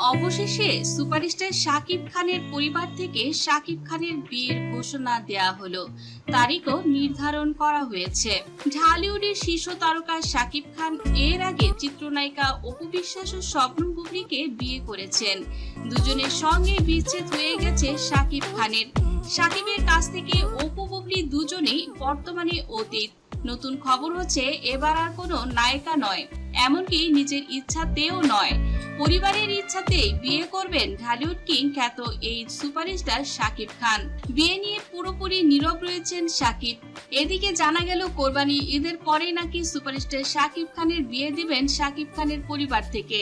অবশেষে সুপারস্টার শাকিব খানের পরিবার থেকে শাকিব খানের বিয়ের ঘোষণা দেয়া হলো। তারিখও নির্ধারণ করা হয়েছে। ঢালিউডের শীর্ষ তারকা শাকিব খান এর আগে চিত্রনায়িকা অপু বিশ্বাস ও স্বপ্ন বুবলিকে বিয়ে করেছেন। দুজনের সঙ্গে বিচ্ছেদ হয়ে গেছে শাকিব খানের। শাকিবের কাছ থেকে অপু বুবলি দুজনেই বর্তমানে অতীত। নতুন খবর হচ্ছে, এবার আর কোনো নায়িকা নয়। এমনকি নিজের ইচ্ছাতেও নয়। পরিবারের ইচ্ছাতেই বিয়ে করবেন ঢালিউড কিং খ্যাত এই সুপারস্টার শাকিব খান। বিয়ে নিয়ে পুরোপুরি নীরব রয়েছেন শাকিব। এদিকে জানা গেল, কোরবানি ঈদের পরে নাকি সুপারস্টার শাকিব খানের বিয়ে দিবেন শাকিব খানের পরিবার থেকে।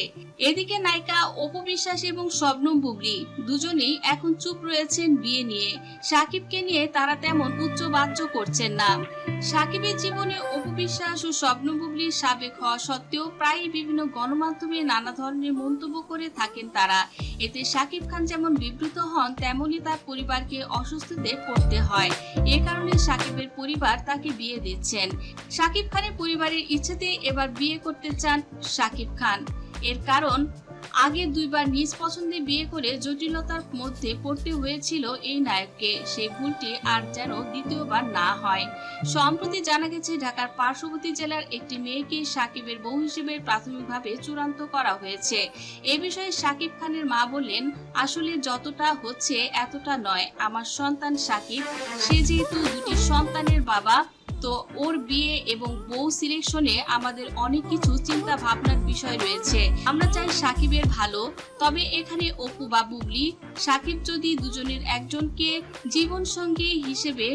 এদিকে নায়িকা অপু বিশ্বাস এবং শবনম বুবলি দুজনেই এখন চুপ রয়েছেন বিয়ে নিয়ে। শাকিবকে নিয়ে তারা তেমন উচ্চ বাচ্য করছেন না। সাকিবের জীবনে অপু বিশ্বাস ও স্বপ্ন বুবলির সাবেক হওয়া সত্ত্বেও প্রায়ই বিভিন্ন গণমাধ্যমে নানা ধরনের মন্তব্য করে থাকেন তারা। এতে সাকিব খান যেমন বিব্রত হন তেমনি তার পরিবারকে অস্বস্তিতে পড়তে হয়। এ কারণে সাকিবের পরিবার তাকে বিয়ে দিচ্ছেন। সাকিব খানের পরিবারের ইচ্ছেতে এবার বিয়ে করতে চান সাকিব খান। এর কারণ আগে দুইবার নিজ পছন্দে বিয়ে করে জটিলতার মধ্যে পড়তে হয়েছিল এই নায়ককে। সেই ভুলটি আর যেন দ্বিতীয়বার না হয়। সম্প্রতি জানা গেছে, ঢাকার পার্শ্ববর্তী জেলার একটি মেয়েকে সাকিবের বউ হিসেবে প্রাথমিকভাবে চূড়ান্ত করা হয়েছে। এ বিষয়ে সাকিব খানের মা বললেন, আসলে যতটা হচ্ছে এতটা নয়। আমার সন্তান সাকিব। সে যেহেতু দুটি সন্তানের বাবা তো ওর বিয়ে এবং বউ সিলেকশনে আমাদের অনেক কিছু চিন্তা ভাবনার বিষয় রয়েছে। আমরা চাই সাকিবের ভালো, তবে এখানে অপু বা বুবলি, সাকিব যদি দুজনের একজনকে জীবন সঙ্গী হিসেবে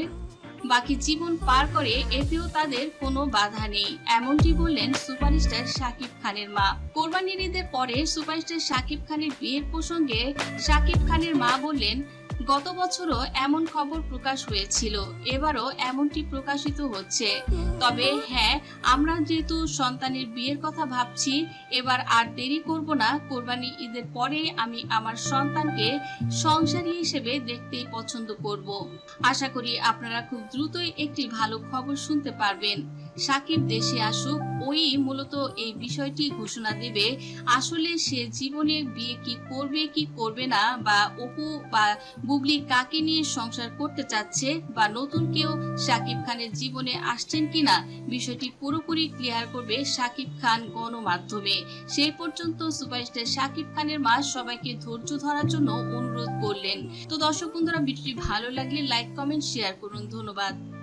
বাকি জীবন পার করে, এতেও তাদের কোনো বাধা নেই। এমনটি বললেন সুপারস্টার শাকিব খানের মা। কোরবানির ঈদের পরে সুপারস্টার শাকিব খানের বিয়ের প্রসঙ্গে শাকিব খানের মা বললেন গত বছরও এমন খবর প্রকাশ হয়েছিল, এবারও এমনটি প্রকাশিত হচ্ছে। তবে হ্যাঁ আমরা যেহেতু সন্তানের বিয়ের কথা ভাবছি, এবার আর দেরি করব না। কোরবানি ঈদের পরে আমি আমার সন্তানকে সংসারী হিসেবে দেখতেই পছন্দ করব। আশা করি আপনারা খুব দ্রুতই একটি ভালো খবর শুনতে পারবেন। সাকিব দেশে আসুক, ওই মূলত এই বিষয়টি ঘোষণা দেবে, আসলে সে জীবনে বিয়ে কি করবে কি করবে না, বা অপু বা বুবলি কাকে নিয়ে সংসার করতে চাচ্ছে, বা নতুন কেউ সাকিব খানের জীবনে আসছেন কিনা, বিষয়টি পুরোপুরি ক্লিয়ার করবে সাকিব খান গণমাধ্যমে। সেই পর্যন্ত সুপারস্টার সাকিব খানের মা সবাইকে ধৈর্য ধরার জন্য অনুরোধ করলেন। তো দর্শক বন্ধুরা, ভিডিওটি ভালো লাগলে লাইক, কমেন্ট, শেয়ার করুন। ধন্যবাদ।